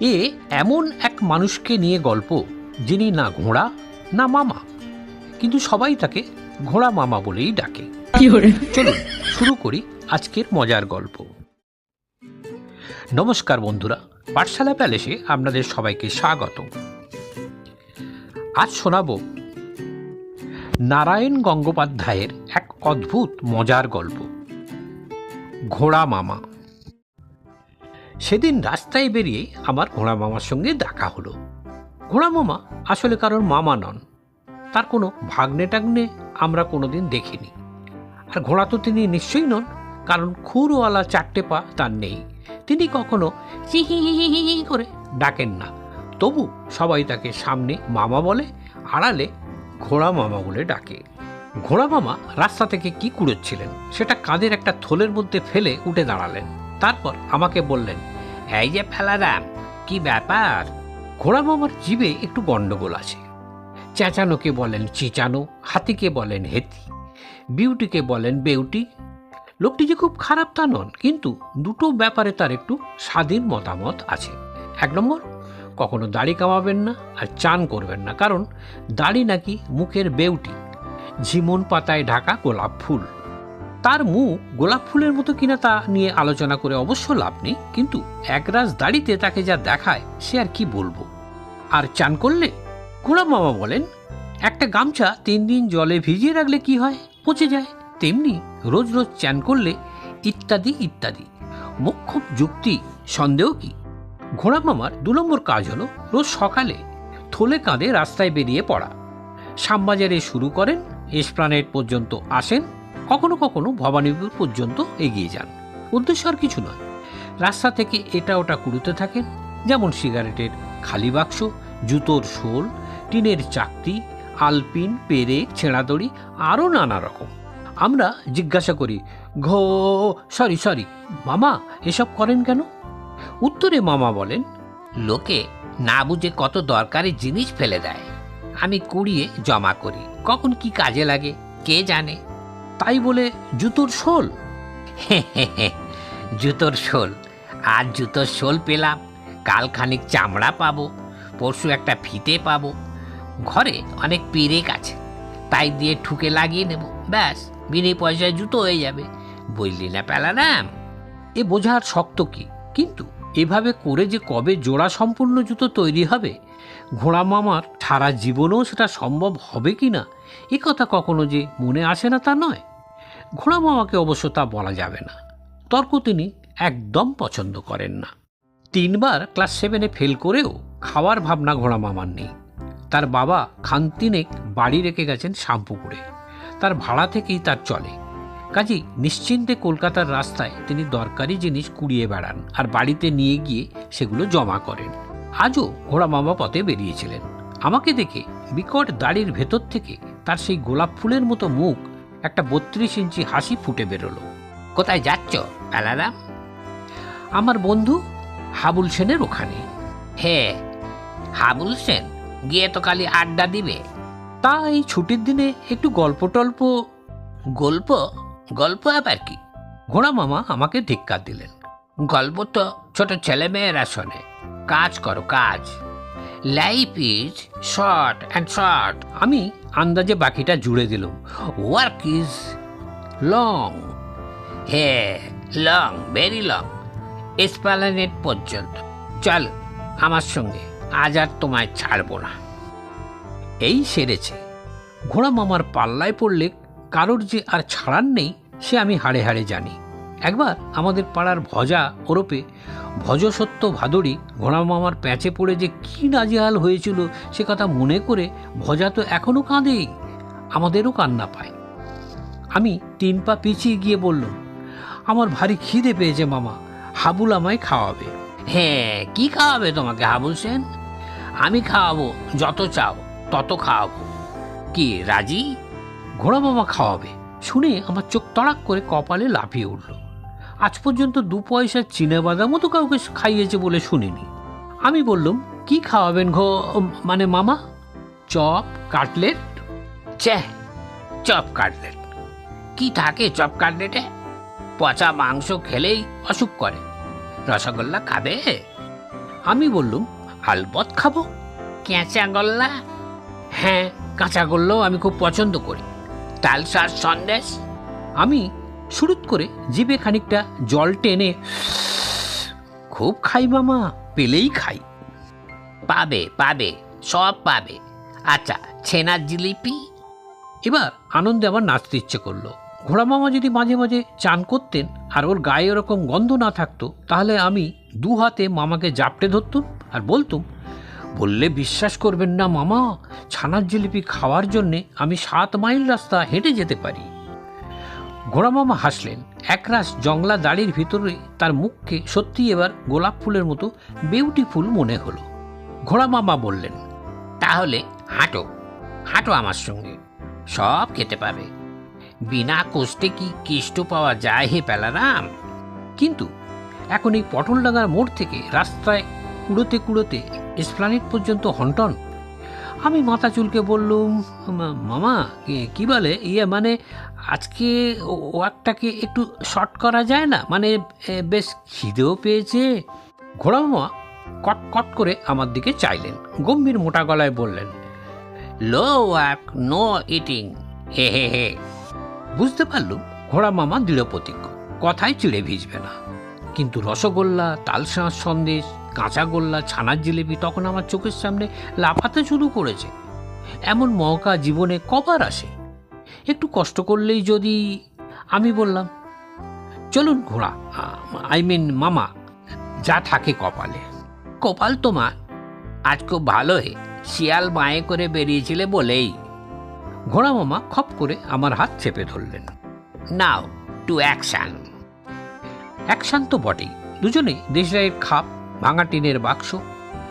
এ এমন এক মানুষকে নিয়ে গল্প যিনি না ঘোড়া না মামা। কিন্তু সবাই তাকে ঘোড়া মামা বলেই ডাকে। চলুন শুরু করি আজকের মজার গল্প। নমস্কার বন্ধুরা পাঠশালা প্যালেসে আপনাদের সবাইকে স্বাগত। আজ শোনাব নারায়ণ গঙ্গোপাধ্যায়ের এক অদ্ভুত মজার গল্প। ঘোড়া মামা। সেদিন রাস্তায় বেরিয়ে আমার ঘোড়া মামার সঙ্গে দেখা হলো। ঘোড়া মামা আসলে কারোর মামা নন। তার কোনো ভাগ্নে টাগ্নে আমরা কোনোদিন দেখিনি। আর ঘোড়া তো তিনি নিশ্চয়ই নন, কারণ খুরওয়ালা চারটে পা তার নেই। তিনি কখনো করে ডাকেন না। তবু সবাই তাকে সামনে মামা বলে, আড়ালে ঘোড়া মামা বলে ডাকে। ঘোড়া মামা রাস্তা থেকে কি কুড়োচ্ছিলেন, সেটা কাঁধের একটা থলের মধ্যে ফেলে উঠে দাঁড়ালেন। তারপর আমাকে বললেন এই যে ফেলারাম কি ব্যাপার? ঘোড়া মামার জিভে একটু গন্ডগোল আছে। চেঁচানোকে বলেন চিচানো, হাতিকে বলেন হেতি, বিউটিকে বলেন বেউটি। লোকটি যে খুব খারাপ তা নন, কিন্তু দুটো ব্যাপারে তার একটু স্বাধীন মতামত আছে। এক নম্বর, কখনো দাড়ি কামাবেন না আর চান করবেন না, কারণ দাড়ি নাকি মুখের বেউটি, ঝিমন পাতায় ঢাকা গোলাপ ফুল। তার মুখ গোলাপ ফুলের মতো কিনা তা নিয়ে আলোচনা করে অবশ্য লাভ নেই, কিন্তু একরাজ দাড়িতে তাকে যা দেখায় সে আর কি বলব? আর চান করলে? ঘোড়া মামা বলেন, একটা গামছা তিন দিন জলে ভিজিয়ে রাখলে কি হয়? পচে যায়। তেমনি রোজ রোজ চান করলে ইত্যাদি ইত্যাদি। মোক্ষম যুক্তি, সন্দেহ কি? ঘোড়া মামার দু নম্বর কাজ হলো রোজ সকালে থলে কাঁধে রাস্তায় বেরিয়ে পড়া। শ্যামবাজারে শুরু করেন, এসপ্লানেট পর্যন্ত আসেন কখনো কখনো ভবানীপুর পর্যন্ত এগিয়ে যান। উদ্দেশ্য আর কিছু নয়। রাস্তা থেকে এটা ওটা কুড়ুতে থাকেন, যেমন সিগারেটের খালি বাক্স, জুতোর শোল, টিনের চাকতি, আলপিন, পেরেক, ছেঁড়াদড়ি, আরও নানা রকম। আমরা জিজ্ঞাসা করি, ঘো, সরি সরি, মামা, এসব করেন কেন? উত্তরে মামা বলেন, লোকে না বুঝে কত দরকারি জিনিস ফেলে দেয়। আমি কুড়িয়ে জমা করি। কখন কি কাজে লাগে, কে জানে? তাই বলে জুতোর শোল? জুতোর শোল। আজ জুতোর শোল পেলাম কাল খানিক চামড়া পাবো পরশু একটা ফিতে পাবো। ঘরে অনেক পেরেক আছে তাই দিয়ে ঠুকে লাগিয়ে নেব। ব্যাস বিনে পয়সায় জুতো হয়ে যাবে। বললি না পেলারাম এ বোঝার শক্ত কি? কিন্তু এভাবে করে যে কবে জোড়া সম্পূর্ণ জুতো তৈরি হবে? ঘোড়া মামার সারা জীবনেও সেটা সম্ভব হবে কি না? এ কথা কখনো যে মনে আসে না তা নয়। ঘোড়া মামাকে অবশ্য তা বলা যাবে না। তর্ক তিনি একদম পছন্দ করেন না। তিনবার ক্লাস সেভেনে ফেল করেও খাওয়ার ভাবনা ঘোড়া মামার নেই। তার বাবা খান্তিনেক বাড়ি রেখে গেছেন শ্যামপুকুরে। তার ভাড়া থেকেই তার চলে। কাজী নিশ্চিন্তে কলকাতার রাস্তায় তিনি দরকারি জিনিস কুড়িয়ে বেড়ান আর বাড়িতে নিয়ে গিয়ে সেগুলো জমা করেন। আজও ঘোড়া মামা পথে বেরিয়েছিলেন। আমাকে দেখে বিকট দাড়ির ভেতর থেকে তার সেই গোলাপ ফুলের মতো মুখ একটা বত্রিশ ইঞ্চি হাসি ফুটে বেরোলো। কোথায় যাচ্ছ পেলারাম আমার বন্ধু হাবুল সেনের ওখানে। হে হাবুল সেন গিয়ে তো কালি আড্ডা দিবে। তা এই ছুটির দিনে একটু গল্প টল্প। গল্প? গল্প আবার কি? ঘোড়া মামা আমাকে ধিক্কার দিলেন। গল্প তো ছোট ছেলে মেয়েরা শোনে। কাজ করো কাজ। Life is short and short আমি আন্দাজে বাকিটা জুড়ে দিল। Work is long hey long very long Esplanade পর্যন্ত। চল, আমার সঙ্গে। আজ আর তোমায় ছাড়বো না। এই সেরেছে। ঘোড়া মামার পাল্লায় পড়লে কারোর যে আর ছাড়ার নেই, সে আমি হাড়ে হাড়ে জানি। একবার আমাদের পাড়ার ভজা ওরপে ভজসত্য ভাদুরী ঘোড়া মামার প্যাঁচে পড়ে যে কী নাজেহাল হয়েছিল সে কথা মনে করে ভজা তো এখনও কাঁদেই আমাদেরও কান্না পায়। আমি তিন পা পিছিয়ে গিয়ে বলল আমার ভারী খিদে পেয়েছে মামা, হাবুল আমায় খাওয়াবে। হ্যাঁ কি খাওয়াবে তোমাকে হাবুল সেন? আমি খাওয়াবো, যত চাও, তত খাওয়াবো। কি, রাজি? ঘোড়া মামা খাওয়াবে। শুনে আমার চোখ তড়াক করে কপালে লাফিয়ে উঠল। আজ পর্যন্ত দু পয়সার চিনে বাদামও তো কাউকে খাইয়েছে বলে শুনিনি। আমি বললাম, কি খাওয়াবেন ঘো মানে মামা? Chop, cutlet? চ্যাহ chop, cutlet. কি থাকে চপ, কাটলেটে? পচা মাংস খেলেই অসুখ করে। রসগোল্লা খাবে? আমি বললুম, আলবত খাব। কেঁচা গল্লা হ্যাঁ কাঁচা গল্লাও আমি খুব পছন্দ করি। তালসার সন্দেশ? আমি শুরুত করে জিভে খানিকটা জল টেনে খুব খাই মামা, পেলেই খাই। পাবে পাবে, সব পাবে। আচ্ছা ছেনার জিলিপি? এবার আনন্দে আবার নাচতে ইচ্ছে করল। ঘোড়া মামা যদি মাঝে মাঝে চান করতেন আর ওর গায়ে ওরকম গন্ধ না থাকতো, তাহলে আমি দু হাতে মামাকে জাপটে ধরতুম আর বলতুম, বললে বিশ্বাস করবেন না মামা, ছানার জিলিপি খাওয়ার জন্যে আমি সাত মাইল রাস্তা হেঁটে যেতে পারি। ঘোড়া মামা হাসলেন। একরাশ জংলা দাড়ির ভিতরে তার মুখকে সত্যি এবার গোলাপ ফুলের মতো বিউটিফুল মনে হলো। ঘোড়া মামা বললেন, তাহলে হাঁটো হাঁটো আমার সঙ্গে, সব খেতে পাবে। বিনা কষ্টে কি কেষ্ট পাওয়া যায় হে পেলারাম? কিন্তু এখন এই পটলডাঙ্গার মোড় থেকে রাস্তায় কুড়োতে কুড়োতে এসপ্লানেট পর্যন্ত হন্টন আমি মাথা চুলকে বললুম মামা, কি- বলে? ইয়ে মানে আজকে ওয়াকটাকে একটু শর্ট করা যায় না? মানে বেশ খিদেও পেয়েছে। ঘোড়া মামা কট কট করে আমার দিকে চাইলেন, গম্ভীর মোটা গলায় বললেন, লো ওয়াক নো ইটিং, হে হে হে। বুঝতে পারলুম ঘোড়া মামা দৃঢ় প্রতিজ্ঞ কথায় চিড়ে ভিজবে না। কিন্তু রসগোল্লা, তালশাঁস সন্দেশ, কাঁচা গোল্লা, ছানার জিলিপি তখন আমার চোখের সামনে লাফাতে শুরু করেছে। এমন মৌকা জীবনে কবার আসে। একটু কষ্ট করলেই যদি আমি বললাম, চলুন ঘোড়া আই মিন মামা, যা থাকে কপালে। কপাল তোমার? আজ খুব ভালো হে, শিয়াল বাঁয়ে করে বেরিয়েছিলে বলেই। ঘোড়া মামা খপ করে আমার হাত চেপে ধরলেন। নাও টু অ্যাকশন অ্যাকশন তো বটেই দুজনেই দেশরাইয়ের খাপ, ভাঙা টিনের বাক্স,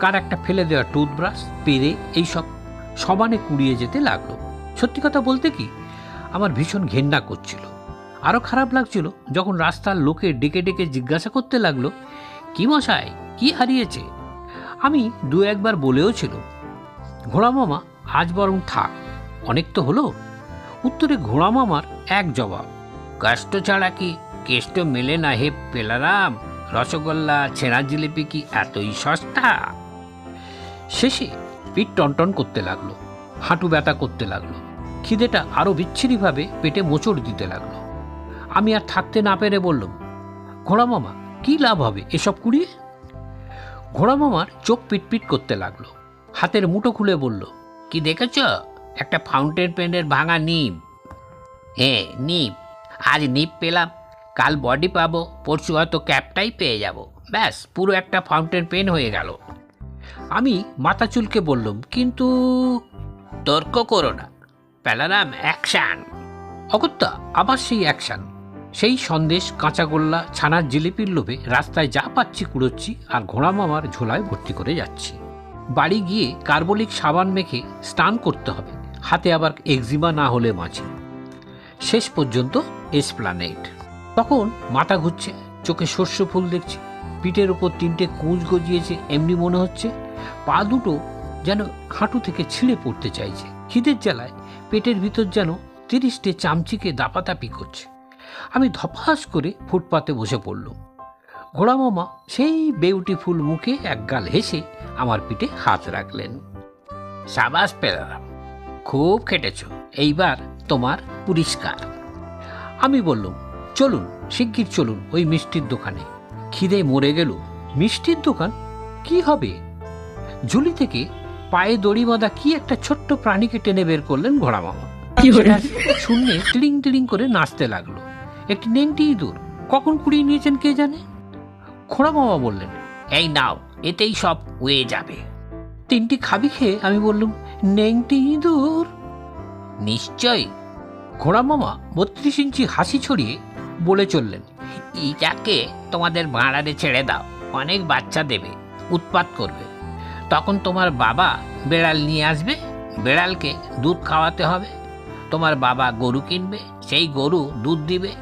কার একটা ফেলে দেওয়া টুথব্রাশ, পেরে এইসব সমানে কুড়িয়ে যেতে লাগল। সত্যি কথা বলতে কি, আমার ভীষণ ঘেন্না করছিল। আরও খারাপ লাগছিল যখন রাস্তার লোকে ডেকে ডেকে জিজ্ঞাসা করতে লাগল, কি মশাই, কি হারিয়েছে? আমি দু একবার বলেও ছিল, ঘোড়া মামা, আজ বরং থাক, অনেক তো হলো। উত্তরে ঘোড়া মামার এক জবাব, কষ্ট ছাড়া কি কেষ্ট মেলে না হে পেলারাম। রসগোল্লা, ছেঁড়া জিলিপি কি এতই সস্তা? শেষে পিঠ টনটন করতে লাগল, হাঁটু ব্যথা করতে লাগল, খিদেটা আরও বিচ্ছিরিভাবে পেটে মোচড় দিতে লাগল। আমি আর থাকতে না পেরে বললাম, ঘোড়া মামা, কি লাভ হবে এসব কুড়িয়ে? ঘোড়া মামার চোখ পিটপিট করতে লাগল, হাতের মুঠো খুলে বলল, কি দেখেছ? একটা ফাউন্টেন পেনের ভাঙা নিম। হ্যাঁ নিম। আজ নিব পেলাম। কাল বডি পাবো, পরশু হয়তো ক্যাপটাই পেয়ে যাব। ব্যাস, পুরো একটা ফাউন্টেন পেন হয়ে গেল। আমি মাথা চুলকে বললাম, কিন্তু তর্ক করো না। প্যালারাম অ্যাকশান অগত্যা, আবার সেই অ্যাকশান সেই সন্দেশ, কাঁচাগোল্লা ছানার জিলিপির লোভে রাস্তায় যা পাচ্ছি কুড়োচ্ছি আর ঘোড়া মামার ঝোলায় ভর্তি করে যাচ্ছি। বাড়ি গিয়ে কার্বলিক সাবান মেখে স্নান করতে হবে। হাতে আবার এক্সিমা না হলে মাঝে শেষ পর্যন্ত এসপ্লানেট। তখন মাথা ঘুরছে, চোখে শস্য ফুল দেখছি, পিঠের ওপর তিনটে কুঁজ গজিয়েছে, এমনি মনে হচ্ছে পা দুটো যেন হাঁটু থেকে ছিঁড়ে পড়তে চাইছে। খিদের জ্বালায় পেটের ভিতর যেন তিরিশটে চামচিকে দাপাদাপি করছে। আমি ধপাস করে ফুটপাতে বসে পড়লুম। ঘোড়া মামা সেই বিউটিফুল মুখে একগাল হেসে আমার পিঠে হাত রাখলেন। সাবাস পেলাম, খুব খেটেছ, এইবার তোমার পুরস্কার। আমি বললুম চলুন শিগগির চলুন ওই মিষ্টির দোকানে। খিদে মরে গেল। মিষ্টির দোকান? কি হবে? ঝুলি থেকে পায়ে দড়ি বাঁধা কি একটা ছোট্ট প্রাণীকে টেনে বের করলেন ঘোড়া মামা। শূন্যে টিলিং টিলিং করে নাচতে লাগল। একটি নেংটি ইঁদুর। কখন কুড়িয়ে নিয়েছেন কে জানে? খোড়া মামা বললেন এই নাও এতেই সব হয়ে যাবে। তিনটি খাবি খেয়ে আমি বললুম নেংটি ইঁদুর? নিশ্চয় ঘোড়া মামা বত্রিশ ইঞ্চি হাসি ছড়িয়ে বলে চললেন ইটাকে তোমাদের ভাড়ারে ছেড়ে দাও, অনেক বাচ্চা দেবে, উৎপাত করবে। তখন তোমার বাবা বেড়াল নিয়ে আসবে, বেড়ালকে দুধ খাওয়াতে হবে। তোমার বাবা গরু কিনবে, সেই গরু দুধ দিবে,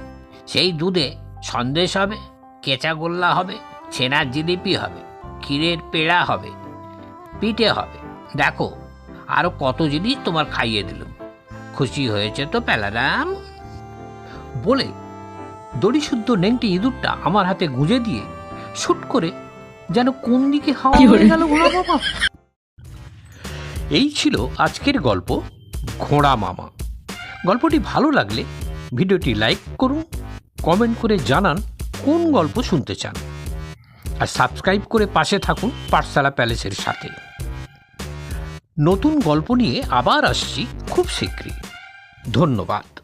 সেই দুধে সন্দেশ হবে, কেঁচা গোল্লা হবে ছেনার জিলিপি হবে, ক্ষীরের পেড়া হবে, পিঠে হবে। দেখো আরও কত জিনিস তোমার খাইয়ে দিলুম। খুশি হয়েছে তো পেলারাম বলে দড়িশুদ্ধ নেংটি ইঁদুরটা আমার হাতে গুঁজে দিয়ে শুট করে যেন কোন দিকে হাওয়া হয়ে গেল ঘোড়া বাবা এই ছিল আজকের গল্প ঘোড়া মামা। গল্পটি ভালো লাগলে ভিডিওটি লাইক করুন কমেন্ট করে জানান কোন গল্প শুনতে চান। আর সাবস্ক্রাইব করে পাশে থাকুন পাঠশালা প্যালেসের সাথে। নতুন গল্প নিয়ে আবার আসছি খুব শীঘ্রই। ধন্যবাদ।